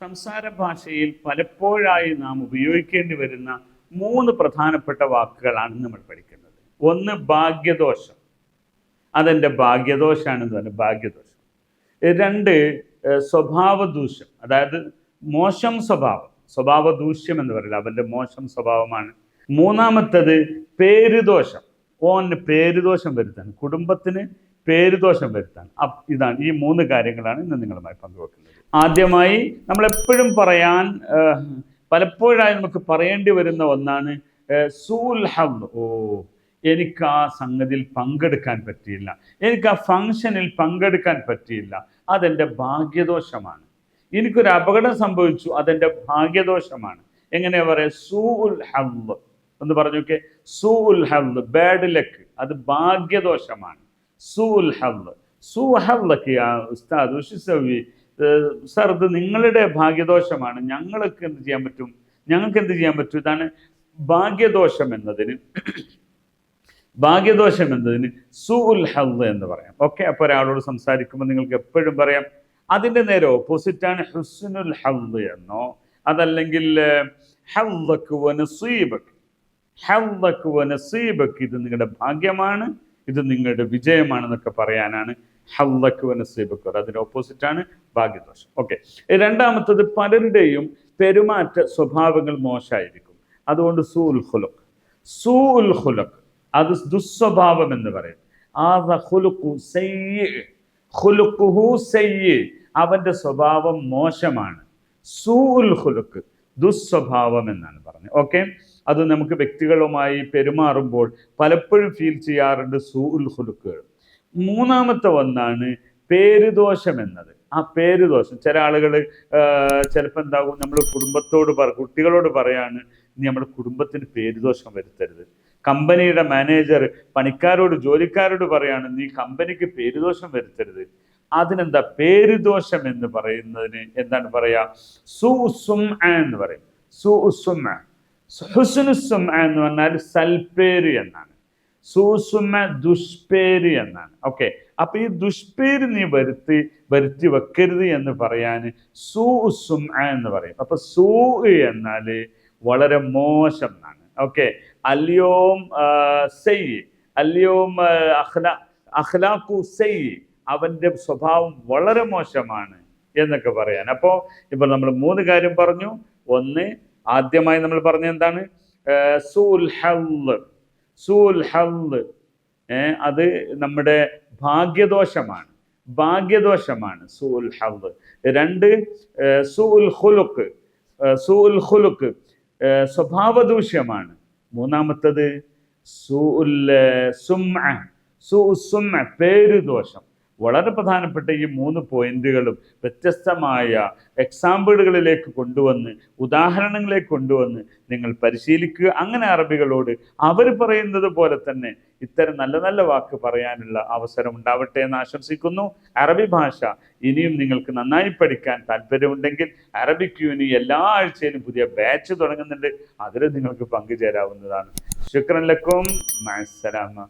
സംസാര ഭാഷയിൽ പലപ്പോഴായി നാം ഉപയോഗിക്കേണ്ടി വരുന്ന മൂന്ന് പ്രധാനപ്പെട്ട വാക്കുകളാണ് നമ്മൾ പഠിക്കുന്നത്. ഒന്ന് ഭാഗ്യദോഷം. അതെന്റെ ഭാഗ്യദോഷമാണെന്ന് പറഞ്ഞു ഭാഗ്യദോഷം. രണ്ട് സ്വഭാവദൂഷ്യം. സ്വഭാവ ദൂഷ്യം അതായത് മോശം സ്വഭാവം. സ്വഭാവദൂഷ്യം എന്ന് പറയില്ല അവന്റെ മോശം സ്വഭാവമാണ്. മൂന്നാമത്തത് പേരുദോഷം. ഓന് പേരുദോഷം വരുത്താൻ കുടുംബത്തിന് പേരുദോഷം വരുത്താൻ. ഇതാണ് ഈ മൂന്ന് കാര്യങ്ങളാണ് ഇന്ന് നിങ്ങളുമായി പങ്കുവെക്കുന്നത്. ആദ്യമായി നമ്മൾ എപ്പോഴും പറയാൻ പലപ്പോഴായി നമുക്ക് പറയേണ്ടി വരുന്ന ഒന്നാണ് ഏഹ്, സൂൽ ഹവ് ഓ എനിക്ക് ആ സംഗതിയിൽ പങ്കെടുക്കാൻ പറ്റിയില്ല. എനിക്ക് ആ ഫങ്ഷനിൽ പങ്കെടുക്കാൻ പറ്റിയില്ല. അതെന്റെ ഭാഗ്യദോഷമാണ്. എനിക്കൊരു അപകടം സംഭവിച്ചു അതെന്റെ ഭാഗ്യദോഷമാണ്. എങ്ങനെയാ പറയാ? സൂ ഉൽ ഹവ് എന്ന് പറഞ്ഞു so you'll have bad luck. അത് ഭാഗ്യദോഷമാണ്. സൂ ഉൽ ഹവ് സൂ ഹവ്ലക്ക് ഉസ്താദ് ഉഷിസവി സർ ഇത് നിങ്ങളുടെ ഭാഗ്യദോഷമാണ്. ഞങ്ങൾക്ക് എന്ത് ചെയ്യാൻ പറ്റും? ഞങ്ങൾക്ക് എന്ത് ചെയ്യാൻ പറ്റും? ഇതാണ് ഭാഗ്യദോഷം എന്നതിന്. ഭാഗ്യദോഷം എന്നതിന് സൂൽ ഹദ് എന്ന് പറയാം. ഓക്കെ അപ്പോൾ ഒരാളോട് സംസാരിക്കുമ്പോൾ നിങ്ങൾക്ക് എപ്പോഴും പറയാം അതിന്റെ നേരെ ഓപ്പോസിറ്റാണ് ഹുസ്നുൽ ഹവ് എന്നോ അതല്ലെങ്കിൽ ഹദ്ദക്ക് വനസീബക്ക് ഹദ്ദക്ക് വനസീബക്ക് ഇത് നിങ്ങളുടെ ഭാഗ്യമാണ്. ഇത് നിങ്ങളുടെ വിജയമാണെന്നൊക്കെ പറയാനാണ് ഹല്ലക്ക് വനസീബക്ക് അതിന്റെ ഓപ്പോസിറ്റാണ് ഭാഗ്യദോഷം. ഓക്കെ രണ്ടാമത്തത് പലരുടെയും പെരുമാറ്റ സ്വഭാവങ്ങൾ മോശമായിരിക്കും. അതുകൊണ്ട് സൂൽ സൂ ഉൽ ഖുലുഖ്. അത് ദുസ്വഭാവം എന്ന് പറയും. അവന്റെ സ്വഭാവം മോശമാണ്. സൂൽ ഹുലുക്ക് ദുസ്വഭാവം എന്നാണ് പറഞ്ഞത്. ഓക്കെ അത് നമുക്ക് വ്യക്തികളുമായി പെരുമാറുമ്പോൾ പലപ്പോഴും ഫീൽ ചെയ്യാറുണ്ട് സൂൽ ഹുലുക്കുകൾ മൂന്നാമത്തെ ഒന്നാണ് പേരുദോഷം എന്നത്. ആ പേരുദോഷം ചില ആളുകൾ ചിലപ്പോൾ എന്താകും നമ്മൾ കുടുംബത്തോട് പറ കുട്ടികളോട് പറയാണ് നീ നമ്മുടെ കുടുംബത്തിന് പേരുദോഷം വരുത്തരുത്. കമ്പനിയുടെ മാനേജർ പണിക്കാരോട് ജോലിക്കാരോട് പറയാണ് നീ കമ്പനിക്ക് പേരുദോഷം വരുത്തരുത്. അതിനെന്താ പേരുദോഷം എന്ന് പറയുന്നതിന് എന്താണ് പറയാ? സു സും എന്ന് പറയും. സു സും എന്ന് പറഞ്ഞാൽ സൽപേര് എന്നാണ്. സൂസുമ ദുഷ്പേര് എന്നാണ്. ഓക്കെ അപ്പൊ ഈ ദുഷ്പേര് നീ വരുത്തി വരുത്തി വെക്കരുത് എന്ന് പറയാൻ സൂ സും എന്ന് പറയും. അപ്പൊ സൂ എന്നാൽ വളരെ മോശം എന്നാണ്. ഓക്കെ അല്യോം സെയ് അല്യോം അഹ്ലാഖു സെയ് അവന്റെ സ്വഭാവം വളരെ മോശമാണ് എന്നൊക്കെ പറയാൻ. അപ്പോൾ ഇപ്പൊ നമ്മൾ മൂന്ന് കാര്യം പറഞ്ഞു. ഒന്ന് ആദ്യമായി നമ്മൾ പറഞ്ഞ എന്താണ്? സൂൽ അത് നമ്മുടെ ഭാഗ്യദോഷമാണ്. ഭാഗ്യദോഷമാണ് സൂൽ ഹവ് രണ്ട് സൂൽ ഖുലുക്ക് ഏർ സൂൽ ഖുലുക്ക് ഏർ സ്വഭാവദൂഷ്യമാണ്. മൂന്നാമത്തത് സൂൽ സുമ സു സുംഅ പേരുദോഷം. വളരെ പ്രധാനപ്പെട്ട ഈ മൂന്ന് പോയിന്റുകളും വ്യത്യസ്തമായ എക്സാമ്പിളുകളിലേക്ക് കൊണ്ടുവന്ന് ഉദാഹരണങ്ങളിലേക്ക് കൊണ്ടുവന്ന് നിങ്ങൾ പരിശീലിക്കുക. അങ്ങനെ അറബികളോട് അവർ പറയുന്നത് പോലെ തന്നെ ഇത്തരം നല്ല നല്ല വാക്ക് പറയാനുള്ള അവസരം ഉണ്ടാവട്ടെ എന്ന് ആശംസിക്കുന്നു. അറബി ഭാഷ ഇനിയും നിങ്ങൾക്ക് നന്നായി പഠിക്കാൻ താല്പര്യമുണ്ടെങ്കിൽ അറബിക്ക് യൂനി എല്ലാ ആഴ്ചയിലും പുതിയ ബാച്ച് തുടങ്ങുന്നുണ്ട്. അതിൽ നിങ്ങൾക്ക് പങ്കുചേരാവുന്നതാണ്. ശുക്രൻ ലക്കും. മഅസ്സലാമ